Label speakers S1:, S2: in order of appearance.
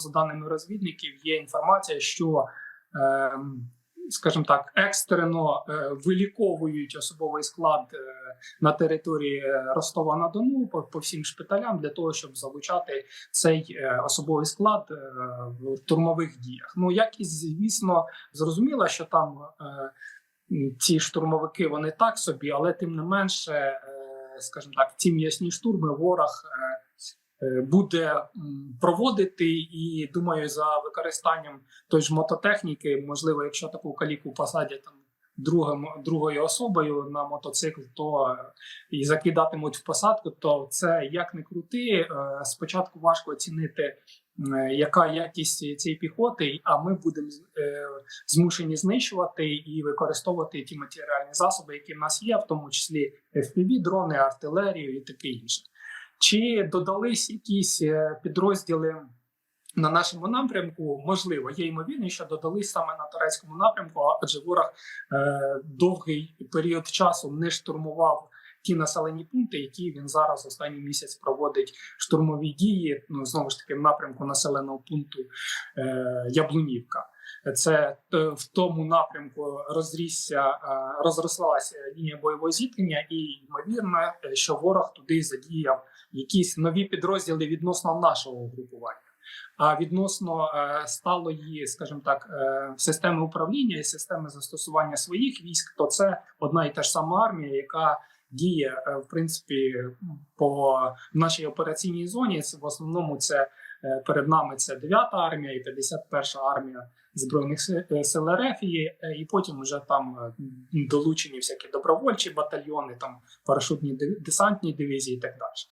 S1: за даними розвідників, є інформація, що, е, скажімо так, екстрено е, виліковують особовий склад е, на території Ростова на Дону по, всім шпиталям для того, щоб залучати цей е, особовий склад в штурмових діях. Ну як звісно, зрозуміло, що там. Ці штурмовики вони так собі, але тим не менше, скажімо так, ці м'ясні штурми ворог буде проводити, і думаю, за використанням той ж мототехніки, можливо, якщо таку каліку посадять там другим, другою особою на мотоцикл, то е, і закидатимуть в посадку, то це як не крути. е, Спочатку важко оцінити, е, яка якість цієї піхоти, а ми будемо е, змушені знищувати і використовувати ті матеріальні засоби, які в нас є, в тому числі FPV, дрони, артилерію і таке інше. Чи додались якісь е, підрозділи на нашому напрямку? Можливо, є ймовірність, що додались саме на турецькому напрямку, адже ворог е, довгий період часу не штурмував. Ті населені пункти, які він зараз останній місяць проводить штурмові дії, ну знову ж таки в напрямку населеного пункту е, Яблунівка. Це е, в тому напрямку розрісся, е, розрослася лінія бойового зіткнення, і ймовірно, е, що ворог туди задіяв якісь нові підрозділи відносно нашого групування. А відносно сталої, скажімо так, системи управління і системи застосування своїх військ, то це одна і та ж сама армія, яка діє е, в принципі по нашій операційній зоні. В основному це е, перед нами це 9-та армія і 51-ша армія збройних е, сил РФ, і, і потім вже там долучені всякі добровольчі батальйони, там парашутні десантні дивізії і так далі.